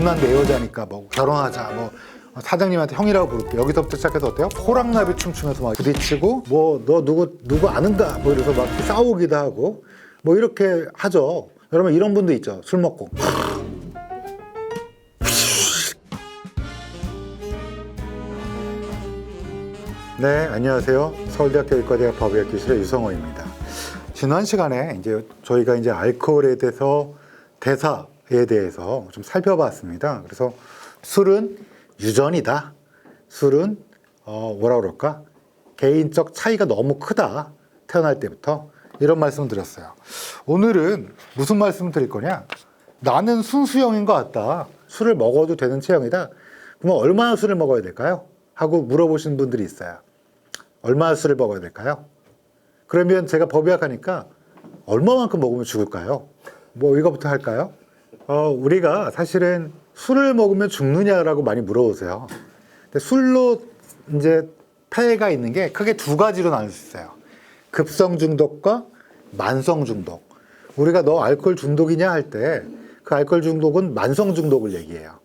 누난 내 여자니까 뭐 결혼하자 뭐 사장님한테 형이라고 부를게 여기서부터 시작해서 어때요? 호랑나비 춤추면서 막 부딪히고 뭐 너 누구 누구 아는가 뭐 이래서 막 싸우기도 하고 뭐 이렇게 하죠. 여러분 이런 분도 있죠. 술 먹고 네, 안녕하세요. 서울대학교 의과대학 법의학 교실의 유성호입니다. 지난 시간에 이제 저희가 이제 알코올에 대해서 대사 에 대해서 좀 살펴봤습니다. 그래서 술은 유전이다. 술은 어 뭐라 그럴까? 개인적 차이가 너무 크다. 태어날 때부터 이런 말씀을 드렸어요. 오늘은 무슨 말씀을 드릴 거냐? 나는 순수형인 것 같다. 술을 먹어도 되는 체형이다. 그럼 얼마나 술을 먹어야 될까요? 하고 물어보시는 분들이 있어요. 얼마나 술을 먹어야 될까요? 그러면 제가 법의학 하니까 얼마만큼 먹으면 죽을까요? 뭐 이거부터 할까요? 어, 우리가 사실은 술을 먹으면 죽느냐라고 많이 물어보세요. 근데 술로 이제 폐해가 있는 게 크게 두 가지로 나눌 수 있어요. 급성 중독과 만성 중독. 우리가 너 알코올 중독이냐 할 때 그 알코올 중독은 만성 중독을 얘기해요.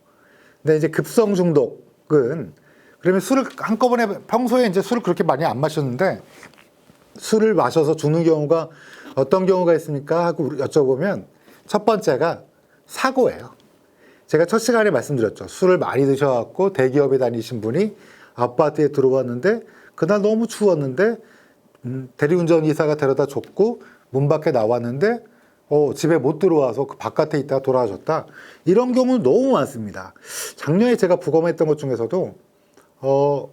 근데 이제 급성 중독은 그러면 술을 한꺼번에 평소에 이제 술을 그렇게 많이 안 마셨는데 술을 마셔서 죽는 경우가 어떤 경우가 있습니까? 하고 여쭤보면 첫 번째가 사고예요. 제가 첫 시간에 말씀드렸죠. 술을 많이 드셔갖고 대기업에 다니신 분이 아파트에 들어왔는데 그날 너무 추웠는데 음, 대리운전 기사가 데려다 줬고 문 밖에 나왔는데 어, 집에 못 들어와서 그 바깥에 있다가 돌아가셨다. 이런 경우는 너무 많습니다. 작년에 제가 부검했던 것 중에서도 어,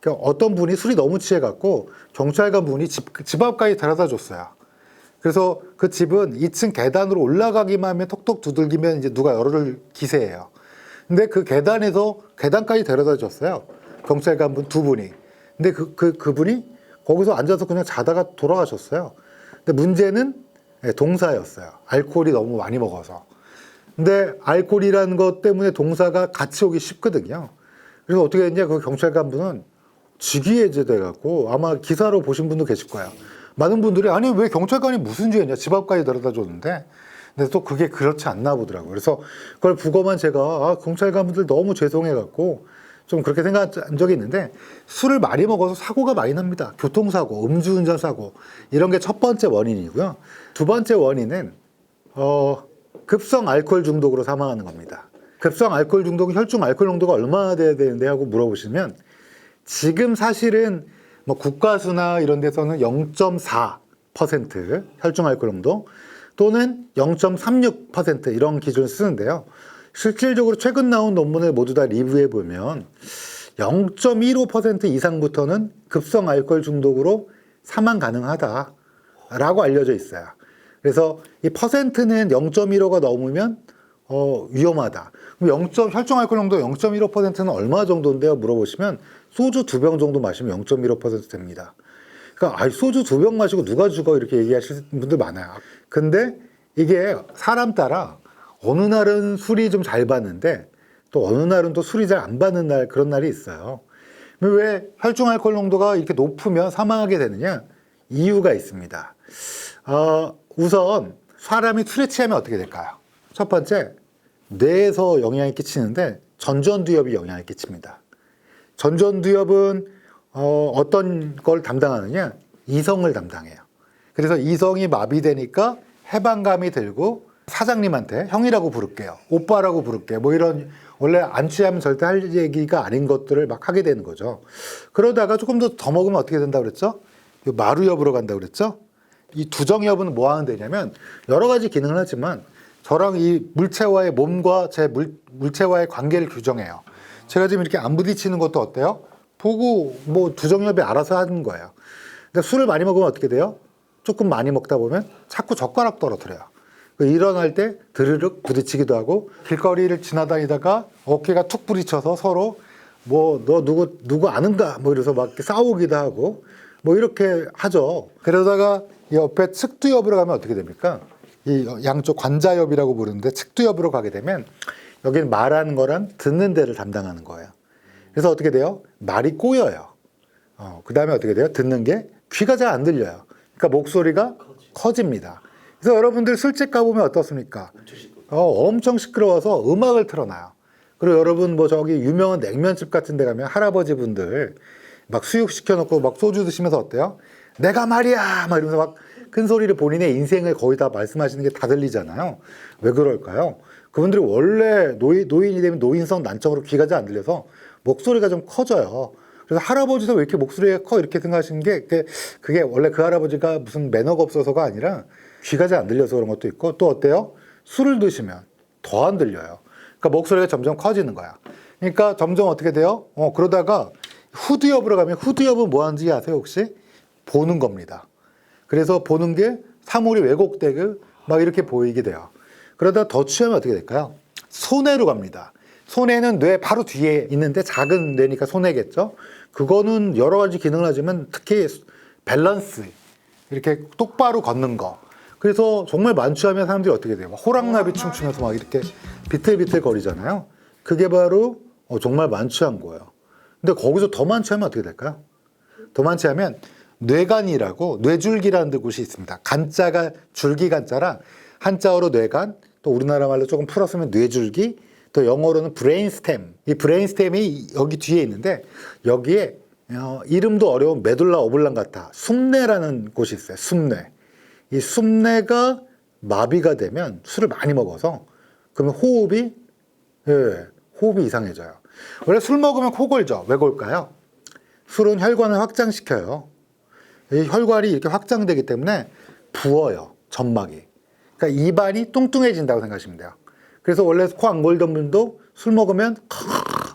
그 어떤 분이 술이 너무 취해갖고 경찰관 분이 집, 집 앞까지 데려다 줬어요. 그래서 그 집은 2층 계단으로 올라가기만 하면 톡톡 두들기면 이제 누가 열을 기세해요. 근데 그 계단에서 계단까지 데려다 줬어요. 경찰관 분 두 분이. 근데 그, 그, 그분이 거기서 앉아서 그냥 자다가 돌아가셨어요. 근데 문제는 예, 동사였어요. 알코올이 너무 많이 먹어서. 근데 알코올이라는 것 때문에 동사가 같이 오기 쉽거든요. 그래서 어떻게 했냐, 그 경찰관 분은 직위해제 갖고 아마 기사로 보신 분도 계실 거예요. 많은 분들이 아니 왜 경찰관이 무슨 죄냐 집 앞까지 데려다 줬는데 근데 또 그게 그렇지 않나 보더라고요. 그래서 그걸 부검한 제가 아, 경찰관 분들 너무 죄송해 갖고 좀 그렇게 생각한 적이 있는데 술을 많이 먹어서 사고가 많이 납니다. 교통사고, 음주운전 사고 이런 게 첫 번째 원인이고요. 두 번째 원인은 어, 급성 알코올 중독으로 사망하는 겁니다. 급성 알코올 중독은 혈중 알코올 농도가 얼마나 돼야 되는데 하고 물어보시면 지금 사실은 뭐 국가수나 이런 데서는 0.4% 혈중 알코올 농도 또는 0.36% 이런 기준을 쓰는데요. 실질적으로 최근 나온 논문을 모두 다 리뷰해 보면 0.15% 이상부터는 급성 알코올 중독으로 사망 가능하다라고 알려져 있어요. 그래서 이 퍼센트는 0.15가 넘으면 어, 위험하다. 그럼 0. 혈중 알코올 농도 0.15%는 얼마 정도인데요? 물어보시면 소주 두 병 정도 마시면 0.15% 됩니다. 그러니까 아, 소주 두 병 마시고 누가 죽어 이렇게 얘기하시는 분들 많아요. 근데 이게 사람 따라 어느 날은 술이 좀 잘 받는데 또 어느 날은 또 술이 잘 안 받는 날 그런 날이 있어요. 왜 혈중 알코올 농도가 이렇게 높으면 사망하게 되느냐? 이유가 있습니다. 어, 우선 사람이 술에 취하면 어떻게 될까요? 첫 번째, 뇌에서 영향이 끼치는데 전전두엽이 영향을 끼칩니다. 전전두엽은 어, 어떤 걸 담당하느냐? 이성을 담당해요. 그래서 이성이 마비되니까 해방감이 들고 사장님한테 형이라고 부를게요. 오빠라고 부를게요. 뭐 이런 원래 안 취하면 절대 할 얘기가 아닌 것들을 막 하게 되는 거죠. 그러다가 조금 더 더 먹으면 어떻게 된다 그랬죠? 이 마루엽으로 간다 그랬죠? 이 두정엽은 뭐 하는 데냐면 여러 가지 기능을 하지만 저랑 이 물체와의 몸과 제 물, 물체와의 관계를 규정해요. 제가 지금 이렇게 안 부딪히는 것도 어때요? 보고 뭐 두정엽이 알아서 하는 거예요. 근데 술을 많이 먹으면 어떻게 돼요? 조금 많이 먹다 보면 자꾸 젓가락 떨어뜨려요. 그 일어날 때 드르륵 부딪히기도 하고 길거리를 지나다니다가 어깨가 툭 부딪혀서 서로 뭐 너 누구 누구 아는가 뭐 이래서 막 싸우기도 하고 뭐 이렇게 하죠. 그러다가 이 옆에 측두엽으로 가면 어떻게 됩니까? 이 양쪽 관자엽이라고 부르는데 측두엽으로 가게 되면 여기는 말하는 거랑 듣는 데를 담당하는 거예요. 그래서 어떻게 돼요? 말이 꼬여요. 어, 그 다음에 어떻게 돼요? 듣는 게 귀가 잘 안 들려요. 그러니까 목소리가 커집니다. 그래서 여러분들 술집 가보면 어떻습니까? 어, 엄청 시끄러워서 음악을 틀어놔요. 그리고 여러분 뭐 저기 유명한 냉면집 같은 데 가면 할아버지 분들 막 수육 시켜놓고 막 소주 드시면서 어때요? 내가 말이야! 막 이러면서 막 큰 소리를 본인의 인생을 거의 다 말씀하시는 게 다 들리잖아요. 왜 그럴까요? 그분들이 원래 노인, 노인이 되면 노인성 난청으로 귀가 잘안 들려서 목소리가 좀 커져요. 그래서 할아버지도 왜 이렇게 목소리가 커? 이렇게 생각하시는 게 그게, 그게 원래 그 할아버지가 무슨 매너가 없어서가 아니라 귀가 잘 안 들려서 그런 것도 있고 또 어때요? 술을 드시면 더 안 들려요. 그러니까 목소리가 점점 커지는 거야. 그러니까 점점 어떻게 돼요? 어, 그러다가 후두엽으로 가면 후두엽은 뭐 하는지 아세요, 혹시? 보는 겁니다. 그래서 보는 게 사물이 왜곡되고 막 이렇게 보이게 돼요. 그러다 더 취하면 어떻게 될까요? 손해로 갑니다. 손해는 뇌 바로 뒤에 있는데 작은 뇌니까 손해겠죠? 그거는 여러 가지 기능을 하지만 특히 밸런스, 이렇게 똑바로 걷는 거. 그래서 정말 만취하면 사람들이 어떻게 돼요? 막 호랑나비 춤추면서 막 이렇게 비틀비틀 거리잖아요. 그게 바로 어, 정말 만취한 거예요. 근데 거기서 더 만취하면 어떻게 될까요? 더 만취하면 뇌간이라고 뇌줄기라는 곳이 있습니다. 간자가 줄기 간자라 한자어로 뇌간, 또 우리나라 말로 조금 풀었으면 뇌줄기, 또 영어로는 브레인스템. 이 브레인스템이 여기 뒤에 있는데 여기에 어, 이름도 어려운 메둘라 오블랑가타, 숨뇌라는 곳이 있어요. 숨뇌. 이 숨뇌가 마비가 되면 술을 많이 먹어서 그러면 호흡이 예, 호흡이 이상해져요. 원래 술 먹으면 코 골죠. 왜 골까요? 술은 혈관을 확장시켜요. 이 혈관이 이렇게 확장되기 때문에 부어요. 점막이. 그러니까 입안이 뚱뚱해진다고 생각하시면 돼요. 그래서 원래 코 안 골던 분도 술 먹으면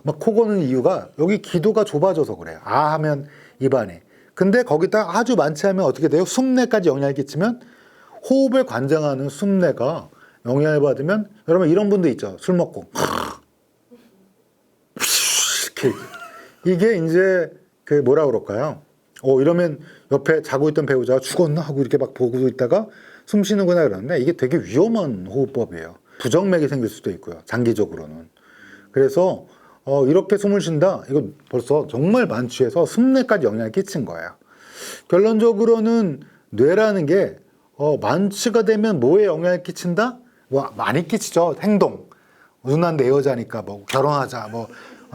막 코 고는 이유가 여기 기도가 좁아져서 그래요. 아 하면 입안이. 근데 거기다 아주 많지 하면 어떻게 돼요? 숨내까지 영향을 끼치면 호흡을 관장하는 숨내가 영향을 받으면 여러분 이런 분도 있죠. 술 먹고 이렇게 이게 이제 그 뭐라 그럴까요? 어 이러면 옆에 자고 있던 배우자가 죽었나 하고 이렇게 막 보고 있다가 숨 쉬는구나 그러는데 이게 되게 위험한 호흡법이에요. 부정맥이 생길 수도 있고요. 장기적으로는. 그래서 어 이렇게 숨을 쉰다. 이거 벌써 정말 만취해서 숨내까지 영향을 끼친 거예요. 결론적으로는 뇌라는 게 어, 만취가 되면 뭐에 영향을 끼친다? 뭐 많이 끼치죠. 행동. 누난 내 여자니까 뭐 결혼하자. 뭐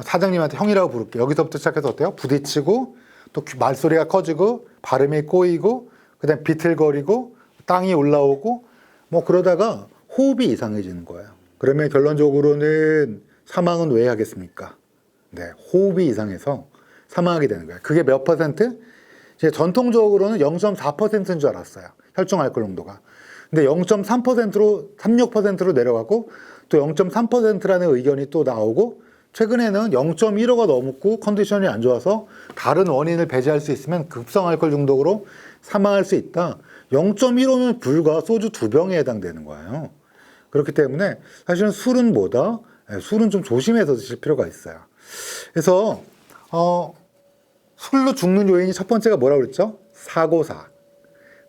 사장님한테 형이라고 부를게. 여기서부터 시작해서 어때요? 부딪히고 또 귀- 말소리가 커지고 발음이 꼬이고 그다음 비틀거리고 땅이 올라오고 뭐 그러다가 호흡이 이상해지는 거예요. 그러면 결론적으로는 사망은 왜 하겠습니까? 네, 호흡이 이상해서 사망하게 되는 거예요. 그게 몇 퍼센트? 이제 전통적으로는 0.4%인 줄 알았어요. 혈중 알코올 농도가. 근데 0.3%로 36%로 내려가고 또 0.3%라는 의견이 또 나오고 최근에는 0.15가 넘고 컨디션이 안 좋아서 다른 원인을 배제할 수 있으면 급성 알코올 중독으로 사망할 수 있다. 0.15면 불과 소주 두 병에 해당되는 거예요. 그렇기 때문에 사실은 술은 뭐다? 예, 술은 좀 조심해서 드실 필요가 있어요. 그래서 어, 술로 죽는 요인이 첫 번째가 뭐라고 그랬죠? 사고사.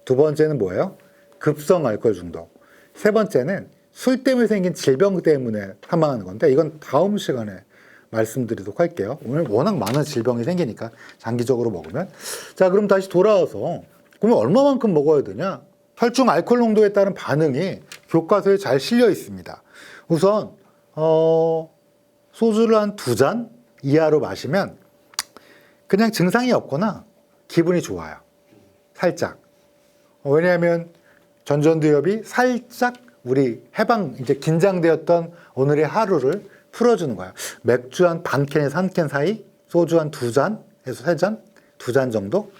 두 번째는 뭐예요? 급성 알코올 중독. 세 번째는 술 때문에 생긴 질병 때문에 사망하는 건데 이건 다음 시간에 말씀드리도록 할게요. 오늘 워낙 많은 질병이 생기니까 장기적으로 먹으면. 자, 그럼 다시 돌아와서 그러면 얼마만큼 먹어야 되냐? 혈중 알코올 농도에 따른 반응이 교과서에 잘 실려 있습니다. 우선 어, 소주를 한 두 잔 이하로 마시면 그냥 증상이 없거나 기분이 좋아요. 살짝. 어, 왜냐하면 전전두엽이 살짝 우리 해방 이제 긴장되었던 오늘의 하루를 풀어주는 거야. 맥주 한 반 캔에서 한 캔 사이, 소주 한 두 잔에서 세 잔, 두 잔 정도.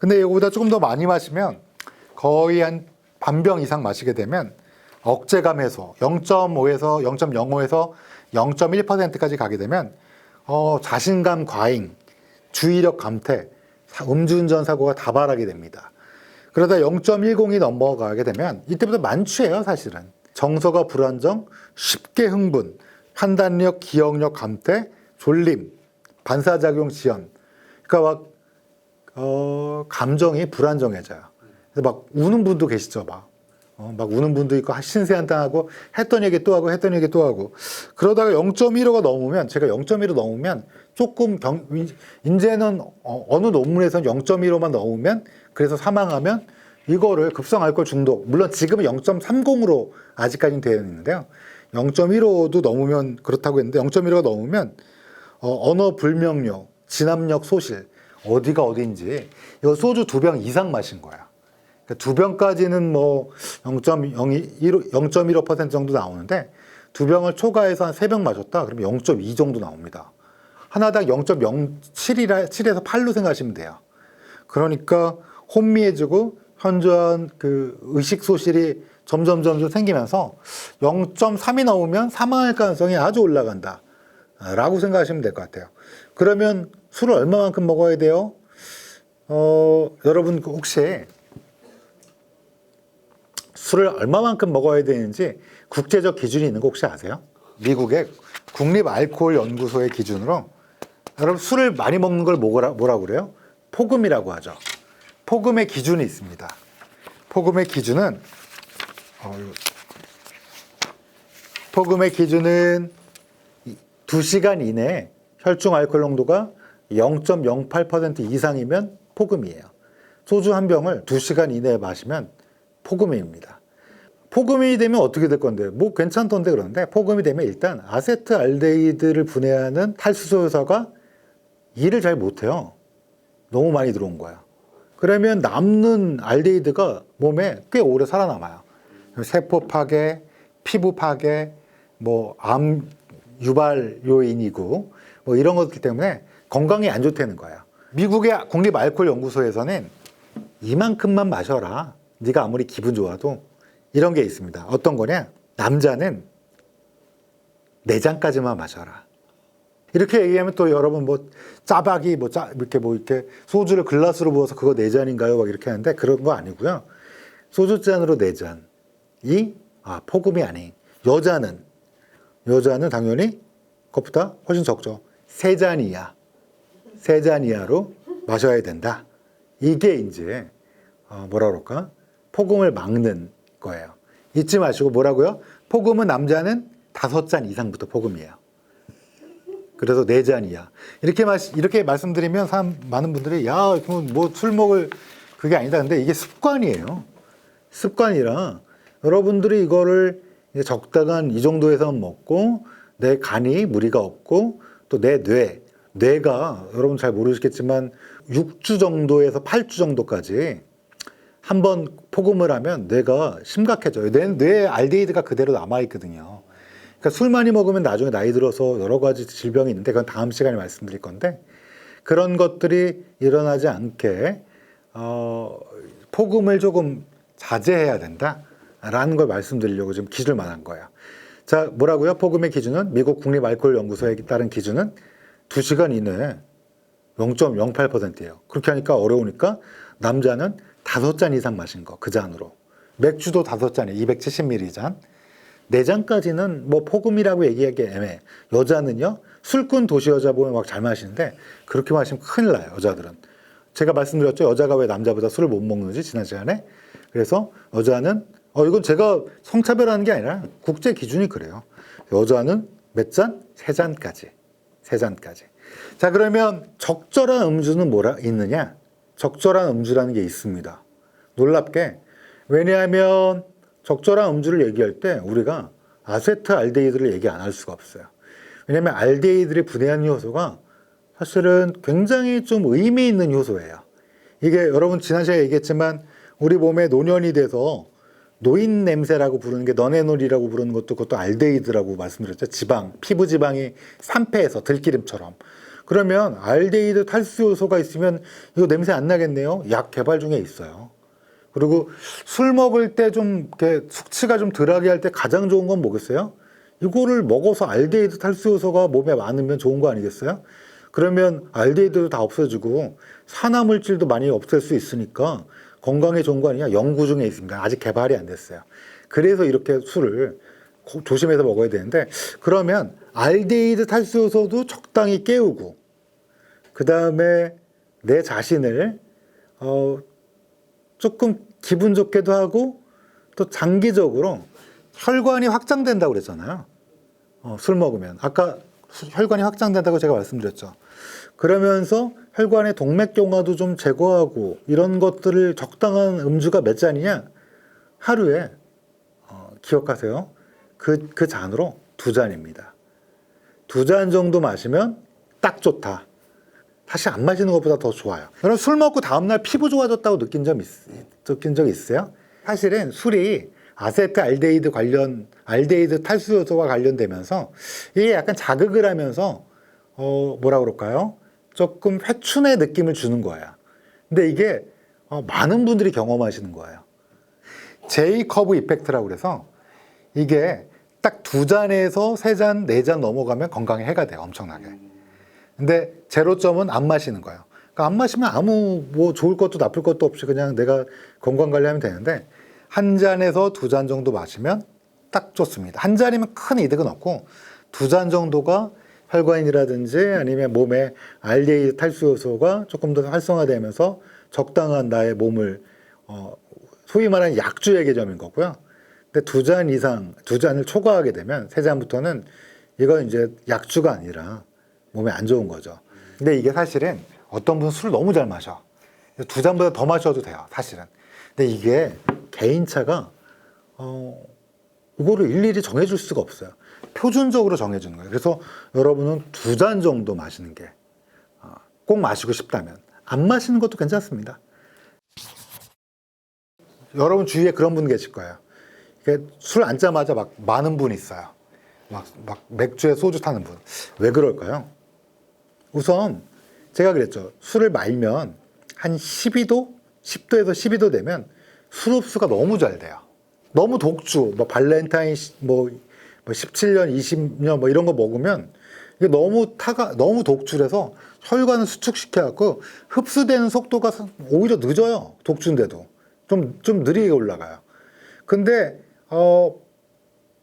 근데 이거보다 조금 더 많이 마시면 거의 한 반병 이상 마시게 되면 억제감 해소 0.5에서 0.05에서 0.1%까지 가게 되면 어, 자신감 과잉, 주의력 감퇴, 사- 음주운전 사고가 다발하게 됩니다. 그러다 0.10이 넘어가게 되면 이때부터 만취해요, 사실은. 정서가 불안정, 쉽게 흥분, 판단력, 기억력 감퇴, 졸림, 반사작용 지연. 그러니까 막 어, 감정이 불안정해져요. 그래서 막 우는 분도 계시죠, 막. 어, 막 우는 분도 있고 신세한탄하고 했던 얘기 또 하고 했던 얘기 또 하고 그러다가 0.15가 넘으면 제가 0.15 넘으면 조금 경, 이제는 어, 어느 논문에서는 0.15만 넘으면 그래서 사망하면 이거를 급성 알코올 중독 물론 지금은 0.30으로 아직까지는 되어 있는데요 0.15도 넘으면 그렇다고 했는데 0.15가 넘으면 어, 언어 불명료, 진압력 소실 어디가 어디인지 이거 소주 두 병 이상 마신 거야. 그러니까 두 병까지는 뭐 0.01, 0.15% 정도 나오는데 두 병을 초과해서 한 세 병 마셨다. 그러면 0.2 정도 나옵니다. 하나당 0.07이라 7에서 8로 생각하시면 돼요. 그러니까 혼미해지고 현저한 그 의식 소실이 점점 점점 생기면서 0.3이 넘으면 사망할 가능성이 아주 올라간다. 라고 생각하시면 될 것 같아요. 그러면 술을 얼마만큼 먹어야 돼요? 어, 여러분 그 혹시 술을 얼마만큼 먹어야 되는지 국제적 기준이 있는 거 혹시 아세요? 미국의 국립 알코올 연구소의 기준으로 여러분 술을 많이 먹는 걸 뭐라, 뭐라고 그래요? 포금이라고 하죠. 포금의 기준이 있습니다. 포금의 기준은 어. 포금의 기준은 2시간 이내에 혈중 알코올 농도가 0.08% 이상이면 포금이에요. 소주 한 병을 2시간 이내에 마시면 포금입니다. 포금이 되면 어떻게 될 건데? 뭐 괜찮던데 그러는데 포금이 되면 일단 아세트알데히드를 분해하는 탈수소 효소가 일을 잘 못해요. 너무 많이 들어온 거야. 그러면 남는 알데히드가 몸에 꽤 오래 살아남아요. 세포 파괴, 피부 파괴, 뭐 암 유발 요인이고 뭐 이런 것들 때문에 건강에 안 좋다는 거야. 미국의 국립 알코올 연구소에서는 이만큼만 마셔라. 네가 아무리 기분 좋아도 이런 게 있습니다. 어떤 거냐? 남자는 네 잔까지만 마셔라. 이렇게 얘기하면 또 여러분 뭐 짜박이 뭐 짜 이렇게 뭐 이렇게 소주를 글라스로 부어서 그거 네 잔인가요? 막 이렇게 하는데 그런 거 아니고요. 소주 잔으로 네 잔. 이 아, 포금이 아닌 여자는 여자는 당연히 그것보다 훨씬 적죠. 세 잔 이하. 세 잔 이하로 마셔야 된다. 이게 이제 어, 뭐라 그럴까? 폭음을 막는 거예요. 잊지 마시고 뭐라고요? 폭음은 남자는 다섯 잔 이상부터 폭음이에요. 그래서 네 잔 이하. 이렇게 마 이렇게 말씀드리면 사람 많은 분들이 야, 뭐술 먹을 그게 아니다. 근데 이게 습관이에요. 습관이라 여러분들이 이거를 적당한 이 정도에서 먹고 내 간이 무리가 없고 또 내 뇌, 뇌가 여러분 잘 모르시겠지만 6주 정도에서 8주 정도까지 한 번 폭음을 하면 뇌가 심각해져요. 뇌, 뇌에 알데히드가 그대로 남아 있거든요. 그러니까 술 많이 먹으면 나중에 나이 들어서 여러 가지 질병이 있는데 그건 다음 시간에 말씀드릴 건데 그런 것들이 일어나지 않게 어, 폭음을 조금 자제해야 된다라는 걸 말씀드리려고 지금 기준을 말한 거예요. 자, 뭐라고요? 폭음의 기준은 미국 국립 알코올 연구소에 따른 기준은 2시간 이내에 0.08%예요. 그렇게 하니까 어려우니까 남자는 다섯 잔 이상 마신 거 그 잔으로 맥주도 다섯 잔에 270ml 잔. 네 잔까지는 뭐 폭음이라고 얘기하기 애매해. 여자는요 술꾼 도시 여자 보면 막 잘 마시는데 그렇게 마시면 큰일 나요 여자들은. 제가 말씀드렸죠 여자가 왜 남자보다 술을 못 먹는지 지난 시간에. 그래서 여자는 어 이건 제가 성차별하는 게 아니라 국제 기준이 그래요. 여자는 몇 잔? 세 잔까지. 세 잔까지. 자 그러면 적절한 음주는 뭐라 있느냐? 적절한 음주라는 게 있습니다. 놀랍게 왜냐하면 적절한 음주를 얘기할 때 우리가 아세트 알데히드를 얘기 안 할 수가 없어요. 왜냐하면 알데히드를 분해하는 요소가 사실은 굉장히 좀 의미 있는 요소예요. 이게 여러분 지난 시간에 얘기했지만 우리 몸에 노년이 돼서 노인 냄새라고 부르는 게 너네놀이라고 부르는 것도 그것도 알데히드라고 말씀드렸죠. 지방, 피부 지방이 산패해서 들기름처럼. 그러면 알데히드 탈수 요소가 있으면 이거 냄새 안 나겠네요. 약 개발 중에 있어요. 그리고 술 먹을 때 좀 이렇게 숙취가 좀 덜하게 할 때 가장 좋은 건 뭐겠어요? 이거를 먹어서 알데히드 탈수 요소가 몸에 많으면 좋은 거 아니겠어요? 그러면 알데히드도 다 없어지고 산화 물질도 많이 없앨 수 있으니까 건강에 좋은 거 아니냐? 연구 중에 있습니다. 아직 개발이 안 됐어요. 그래서 이렇게 술을 고- 조심해서 먹어야 되는데 그러면 알데히드 탈수 요소도 적당히 깨우고 그 다음에 내 자신을 어 조금 기분 좋게도 하고 또 장기적으로 혈관이 확장된다고 그랬잖아요. 어, 술 먹으면 아까 수- 혈관이 확장된다고 제가 말씀드렸죠. 그러면서 혈관의 동맥경화도 좀 제거하고 이런 것들을 적당한 음주가 몇 잔이냐? 하루에 어, 기억하세요. 그, 그 잔으로 두 잔입니다. 두 잔 정도 마시면 딱 좋다. 사실 안 마시는 것보다 더 좋아요. 여러분 술 먹고 다음날 피부 좋아졌다고 느낀 점 있, 느낀 적 있어요? 사실은 술이 아세트 알데히드 관련 알데히드 탈수 요소와 관련되면서 이게 약간 자극을 하면서 어 뭐라 그럴까요? 조금 회춘의 느낌을 주는 거예요. 근데 이게 어, 많은 분들이 경험하시는 거예요. 제이커브 이펙트라고 그래서 이게 딱 두 잔에서 세 잔, 네 잔 넘어가면 건강에 해가 돼요. 엄청나게. 근데 제로점은 안 마시는 거예요. 그러니까 안 마시면 아무 뭐 좋을 것도 나쁠 것도 없이 그냥 내가 건강 관리하면 되는데 한 잔에서 두 잔 정도 마시면 딱 좋습니다. 한 잔이면 큰 이득은 없고 두 잔 정도가 혈관이라든지 아니면 몸에 알데히드 탈수 요소가 조금 더 활성화되면서 적당한 나의 몸을 어, 소위 말하는 약주의 개념인 거고요. 근데 두 잔 이상, 두 잔을 초과하게 되면 세 잔부터는 이건 이제 약주가 아니라 몸에 안 좋은 거죠. 근데 이게 사실은 어떤 분은 술 너무 잘 마셔. 두 잔보다 더 마셔도 돼요, 사실은. 근데 이게 개인차가 어, 이거를 일일이 정해줄 수가 없어요. 표준적으로 정해주는 거예요. 그래서 여러분은 두 잔 정도 마시는 게 어, 꼭 마시고 싶다면 안 마시는 것도 괜찮습니다. 여러분 주위에 그런 분 계실 거예요. 술 앉자마자 막 많은 분 있어요. 막, 막 맥주에 소주 타는 분. 왜 그럴까요? 우선 제가 그랬죠. 술을 말면 한 12도, 10도에서 12도 되면 술 흡수가 너무 잘 돼요. 너무 독주, 뭐 발렌타인 시- 뭐, 뭐 17년, 20년 뭐 이런 거 먹으면 이게 너무 타가 너무 독주라서 혈관을 수축시켜 갖고 흡수되는 속도가 오히려 늦어요. 독주인데도 좀 좀 느리게 올라가요. 근데 어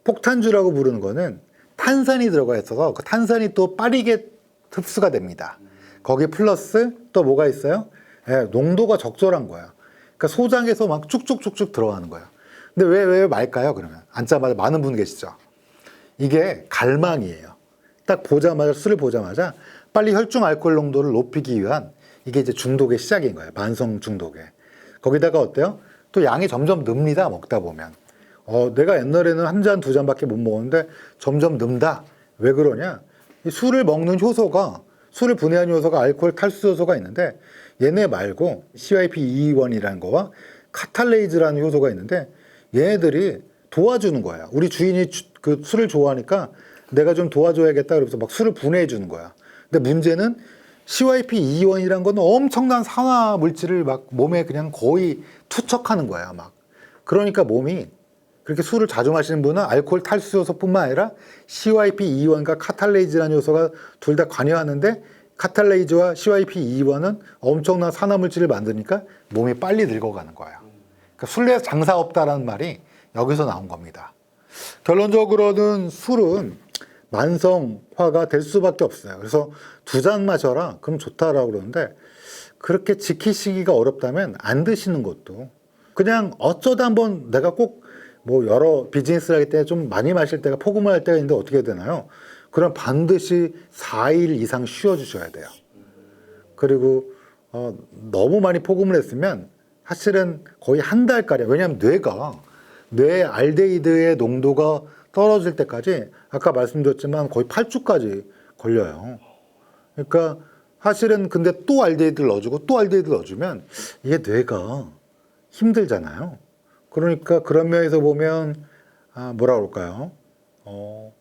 폭탄주라고 부르는 거는 탄산이 들어가 있어서 그 탄산이 또 빠르게 흡수가 됩니다. 거기 플러스 또 뭐가 있어요? 예, 농도가 적절한 거야. 그러니까 소장에서 막 쭉쭉쭉쭉 들어가는 거예요. 근데 왜, 왜 말까요, 그러면? 앉자마자 많은 분 계시죠? 이게 갈망이에요. 딱 보자마자, 술을 보자마자 빨리 혈중 알코올 농도를 높이기 위한 이게 이제 중독의 시작인 거예요. 만성 중독의. 거기다가 어때요? 또 양이 점점 늡니다, 먹다 보면. 어, 내가 옛날에는 한 잔, 두 잔밖에 못 먹었는데 점점 늡다. 왜 그러냐? 이 술을 먹는 효소가, 술을 분해하는 효소가 알코올 탈수 효소가 있는데 얘네 말고 CYP221이라는 거와 카탈레이즈라는 효소가 있는데 얘네들이 도와주는 거야. 우리 주인이 주- 그 술을 좋아하니까 내가 좀 도와줘야겠다 그러면서 막 술을 분해해 주는 거야. 근데 문제는 CYP221이라는 건 엄청난 산화 물질을 막 몸에 그냥 거의 투척하는 거야, 막. 그러니까 몸이 그렇게 술을 자주 마시는 분은 알코올 탈수 요소뿐만 아니라 CYP221과 카탈레이즈라는 요소가 둘 다 관여하는데 카탈레이즈와 CYP221은 엄청난 산화 물질을 만드니까 몸이 빨리 늙어가는 거예요. 그러니까 술래에서 장사 없다라는 말이 여기서 나온 겁니다. 결론적으로는 술은 만성화가 될 수밖에 없어요. 그래서 두 잔 마셔라. 그럼 좋다라고 그러는데 그렇게 지키시기가 어렵다면 안 드시는 것도 그냥 어쩌다 한번 내가 꼭 뭐 여러 비즈니스를 하기 때문에 좀 많이 마실 때가 포금을 할 때가 있는데 어떻게 되나요? 그럼 반드시 4일 이상 쉬어 주셔야 돼요. 그리고 어, 너무 많이 포금을 했으면 사실은 거의 한 달가량 왜냐하면 뇌가 뇌 알데히드의 농도가 떨어질 때까지 아까 말씀드렸지만 거의 8주까지 걸려요. 그러니까 사실은 근데 또 알데히드를 넣어주고 또 알데히드를 넣어주면 이게 뇌가 힘들잖아요. 그러니까 그런 면에서 보면 아, 뭐라 그럴까요? 어,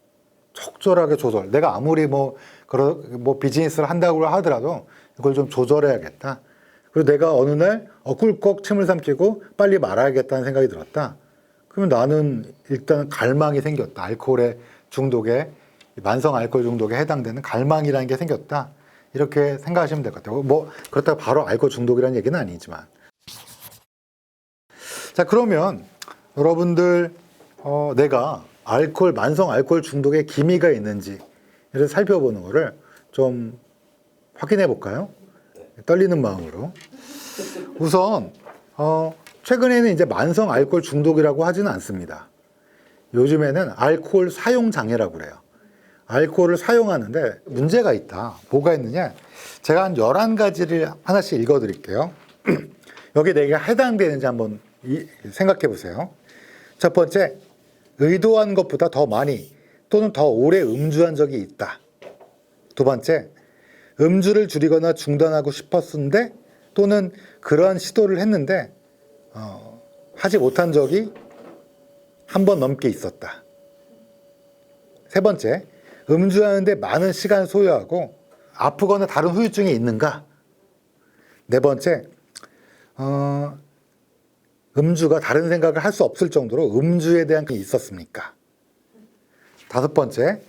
적절하게 조절. 내가 아무리 뭐 그런 뭐 비즈니스를 한다고 하더라도 이걸 좀 조절해야겠다. 그리고 내가 어느 날 어, 꿀꺽 침을 삼키고 빨리 말아야겠다는 생각이 들었다. 그러면 나는 일단 갈망이 생겼다. 알코올의 중독에 만성 알코올 중독에 해당되는 갈망이라는 게 생겼다. 이렇게 생각하시면 될 것 같아요. 뭐 그렇다고 바로 알코올 중독이라는 얘기는 아니지만. 자 그러면 여러분들 어, 내가 알코올 만성 알코올 중독에 기미가 있는지를 살펴보는 거를 좀 확인해 볼까요? 떨리는 마음으로 우선 어, 최근에는 이제 만성 알코올 중독이라고 하지는 않습니다. 요즘에는 알코올 사용 장애라고 그래요. 알코올을 사용하는데 문제가 있다. 뭐가 있느냐? 제가 한 11가지를 하나씩 읽어 드릴게요. 여기 내가 해당되는지 한번 이- 생각해 보세요. 첫 번째, 의도한 것보다 더 많이 또는 더 오래 음주한 적이 있다. 두 번째, 음주를 줄이거나 중단하고 싶었는데 또는 그러한 시도를 했는데 어, 하지 못한 적이 한 번 넘게 있었다. 세 번째, 음주하는데 많은 시간을 소요하고 아프거나 다른 후유증이 있는가? 네 번째, 어, 음주가 다른 생각을 할 수 없을 정도로 음주에 대한 게 있었습니까? 다섯 번째,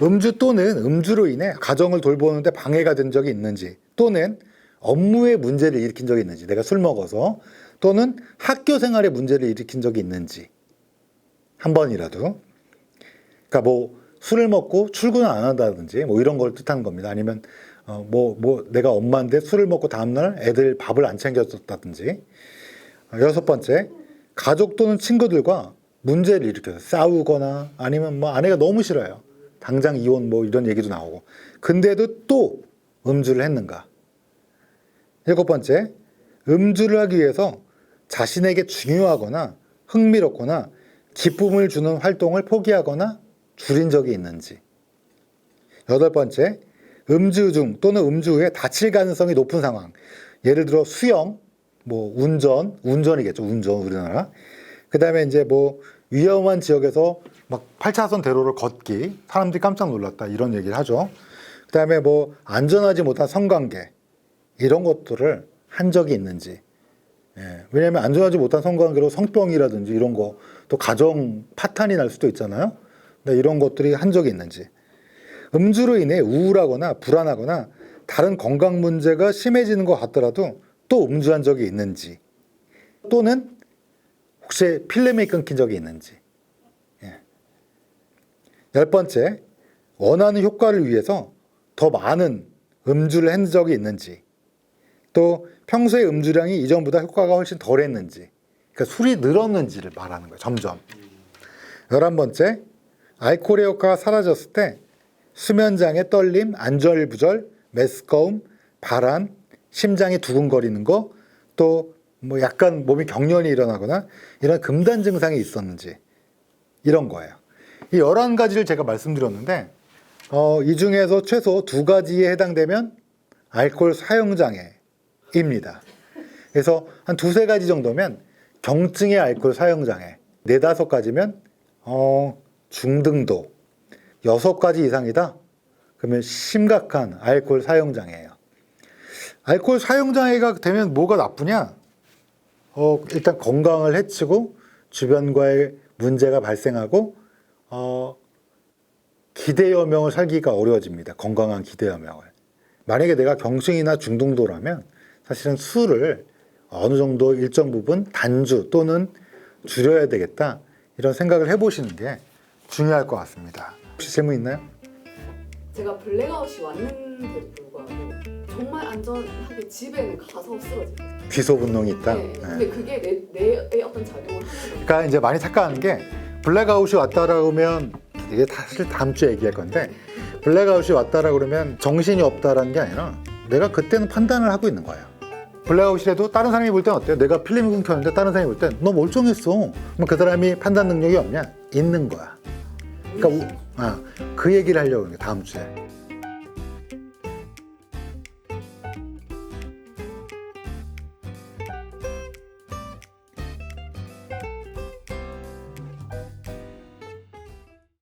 음주 또는 음주로 인해 가정을 돌보는데 방해가 된 적이 있는지 또는 업무에 문제를 일으킨 적이 있는지 내가 술 먹어서 또는 학교 생활에 문제를 일으킨 적이 있는지 한 번이라도 그러니까 뭐 술을 먹고 출근을 안 한다든지 뭐 이런 걸 뜻하는 겁니다. 아니면 어뭐뭐 내가 엄마인데 술을 먹고 다음날 애들 밥을 안 챙겨줬다든지 어, 여섯 번째 가족 또는 친구들과 문제를 일으켜서 싸우거나 아니면 뭐 아내가 너무 싫어요. 당장 이혼 뭐 이런 얘기도 나오고 근데도 또 음주를 했는가? 일곱 번째 음주를 하기 위해서 자신에게 중요하거나 흥미롭거나 기쁨을 주는 활동을 포기하거나 줄인 적이 있는지. 여덟 번째, 음주 중 또는 음주 후에 다칠 가능성이 높은 상황. 예를 들어 수영, 뭐 운전, 운전이겠죠. 운전 우리나라. 그다음에 이제 뭐 위험한 지역에서 막 8차선 대로를 걷기. 사람들이 깜짝 놀랐다. 이런 얘기를 하죠. 그다음에 뭐 안전하지 못한 성관계. 이런 것들을 한 적이 있는지. 예, 왜냐하면 안전하지 못한 성관계로 성병이라든지 이런 거 또 가정 파탄이 날 수도 있잖아요. 근데 이런 것들이 한 적이 있는지. 음주로 인해 우울하거나 불안하거나 다른 건강 문제가 심해지는 것 같더라도 또 음주한 적이 있는지 또는 혹시 필름이 끊긴 적이 있는지. 예. 열 번째, 원하는 효과를 위해서 더 많은 음주를 한 적이 있는지 또 평소에 음주량이 이전보다 효과가 훨씬 덜했는지 그러니까 술이 늘었는지를 말하는 거예요 점점. 열한 번째 알코올의 효과가 사라졌을 때 수면장애 떨림 안절부절 메스꺼움 발한 심장이 두근거리는 거 또 뭐 약간 몸이 경련이 일어나거나 이런 금단 증상이 있었는지 이런 거예요. 이 열한 가지를 제가 말씀드렸는데 어, 이 중에서 최소 두 가지에 해당되면 알코올 사용 장애 입니다. 그래서 한 두세 가지 정도면 경증의 알코올 사용 장애, 네다섯 가지면 어, 중등도, 여섯 가지 이상이다. 그러면 심각한 알코올 사용 장애예요. 알코올 사용 장애가 되면 뭐가 나쁘냐? 어, 일단 건강을 해치고 주변과의 문제가 발생하고 어, 기대여명을 살기가 어려워집니다. 건강한 기대여명을. 만약에 내가 경증이나 중등도라면 사실은 술을 어느 정도 일정 부분 단주 또는 줄여야 되겠다. 이런 생각을 해보시는 게 중요할 것 같습니다. 혹시 질문 있나요? 제가 블랙아웃이 왔는데도 불구하고 정말 안전하게 집에는 가서 쓰러져요. 귀소 분농이 있다. 네. 네. 근데 그게 내, 뇌에 어떤 작용을 하는. 그러니까 이제 많이 착각하는 게 블랙아웃이 왔다라 그러면 이게 사실 다음 주에 얘기할 건데 블랙아웃이 왔다라 그러면 정신이 없다라는 게 아니라 내가 그때는 판단을 하고 있는 거예요. 블랙아웃이라도 다른 사람이 볼 땐 어때요? 내가 필름이 끊겼는데 다른 사람이 볼 땐 너 멀쩡했어. 그럼 그 사람이 판단 능력이 없냐? 있는 거야. 그러니까 우- 아, 그 얘기를 하려고 하는 게 다음 주에.